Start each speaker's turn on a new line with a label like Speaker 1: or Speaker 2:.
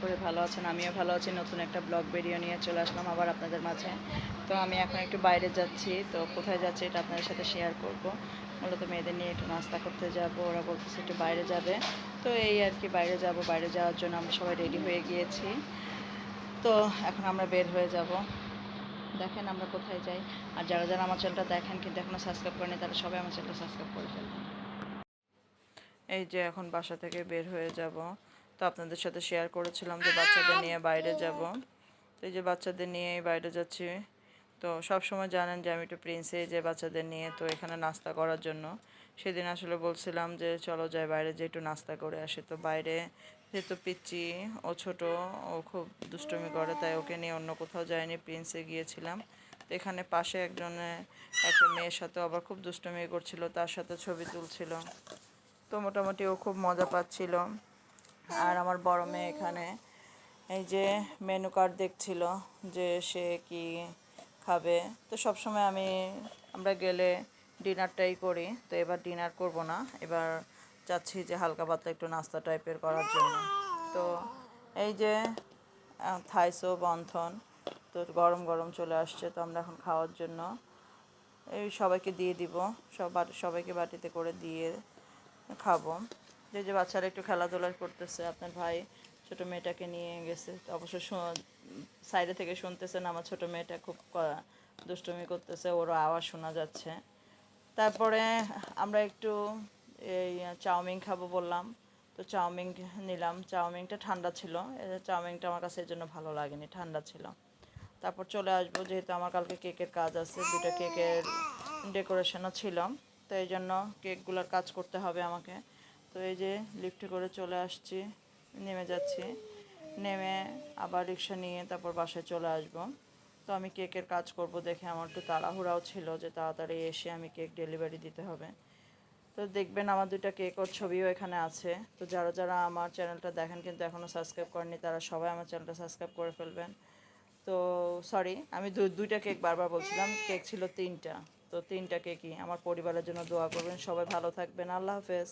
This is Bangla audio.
Speaker 1: ভালো আছেন, আমিও ভালো আছি, নতুন একটা ব্লগ ভিডিও নিয়ে চলে আসলাম আবার আপনাদের মাঝে। তো আমি এখন একটু বাইরে যাচ্ছি, তো কোথায় যাচ্ছি এটা আপনাদের সাথে শেয়ার করব। মূলত মেয়েদের নিয়ে একটু নাস্তা করতে যাব, ওরা বলতেছে একটু বাইরে যাবে। তো এই আর কি, বাইরে যাব, বাইরে যাওয়ার জন্য আমরা সবাই রেডি হয়ে গিয়েছি। তো এখন আমরা বের হয়ে যাব। দেখেন আমরা কোথায় যাই। আর যারা যারা আমার চ্যানেলটা দেখেন কিন্তু এখনও সাবস্ক্রাইব করেনি তারা সবাই আমার চ্যানেলটা সাবস্ক্রাইব করে ফেলবেন। এই যে এখন বাসা থেকে বের হয়ে যাব। তো আপনাদের সাথে শেয়ার করেছিলাম যে বাচ্চাদের নিয়ে বাইরে যাব। তো এই যে বাচ্চাদের নিয়ে বাইরে যাচ্ছি। তো সব সময় জানেন যে আমি একটু প্রিন্সে যে বাচ্চাদের নিয়ে তো এখানে নাস্তা করার জন্য। সেদিন আসলে বলছিলাম যে চলো যাই বাইরে যে একটু নাস্তা করে আসে। তো বাইরে যেহেতু পিচ্ছি ও ছোট, ও খুব দুষ্টুমি করে, তাই ওকে নিয়ে অন্য কোথাও যায়নি প্রিন্সে গিয়েছিলাম। তো এখানে পাশে একজনে, একটা মেয়ের সাথে আবার খুব দুষ্টুমি করছিল, তার সাথে ছবি তুলছিল। তো মোটামুটি ও খুব মজা পাচ্ছিল। আর আমার বড় মেয়ে এখানে। এই যে মেনু কার্ড দেখছিল যে সে কি খাবে। তো সবসময় আমি, আমরা গেলে ডিনারটাই করি। তো এবার ডিনার করব না। এবার চাচ্ছি যে হালকা পাতলা একটু নাস্তা টাইপের করার জন্য। তো এই যে থাইসো বন্ধন, তো গরম গরম চলে আসছে। তো আমরা এখন খাওয়ার জন্য এই সবাইকে দিয়ে দিব। সব সবাইকে বাটিতে করে দিয়ে খাব। যে যে বাচ্চারা একটু খেলাধুলা করতেছে, আপনার ভাই ছোট মেয়েটাকে নিয়ে গেছে অবশ্য সাইডে থেকে শুনতেছেন আমার ছোট মেয়েটা খুব দুষ্টুমি করতেছে ওরও আওয়াজ শোনা যাচ্ছে। তারপরে আমরা একটু এই চাউমিন খাব বললাম, তো চাউমিন নিলাম। চাউমিনটা ঠান্ডা ছিল, এই চাউমিনটা আমার কাছে এর জন্য ভালো লাগেনি, ঠান্ডা ছিল। তারপর চলে আসব, যেহেতু আমার কালকে কেকের কাজ আছে, দুটো কেকের ডেকোরেশনও ছিল, তো এই জন্য কেকগুলোর কাজ করতে হবে আমাকে। তো এই যে লিফটে করে চলে আসছি, নেমে যাচ্ছি। নেমে আবার রিক্সা নিয়ে তারপর বাসায় চলে আসব। তো আমি কেকের কাজ করব দেখে আমার একটু তাড়াহুড়াও ছিল যে তাড়াতাড়ি এসে আমি কেক ডেলিভারি দিতে হবে। তো দেখবেন আমার দুইটা কেক ওর ছবিও এখানে আছে। তো যারা যারা আমার চ্যানেলটা দেখেন কিন্তু এখনও সাবস্ক্রাইব করেনি তারা সবাই আমার চ্যানেলটা সাবস্ক্রাইব করে ফেলবেন। তো সরি আমি দুইটা কেক বারবার বলছিলাম, কেক ছিল তিনটা। তো তিনটা কেকই। আমার পরিবারের জন্য দোয়া করবেন, সবাই ভালো থাকবেন। আল্লাহ হাফেজ।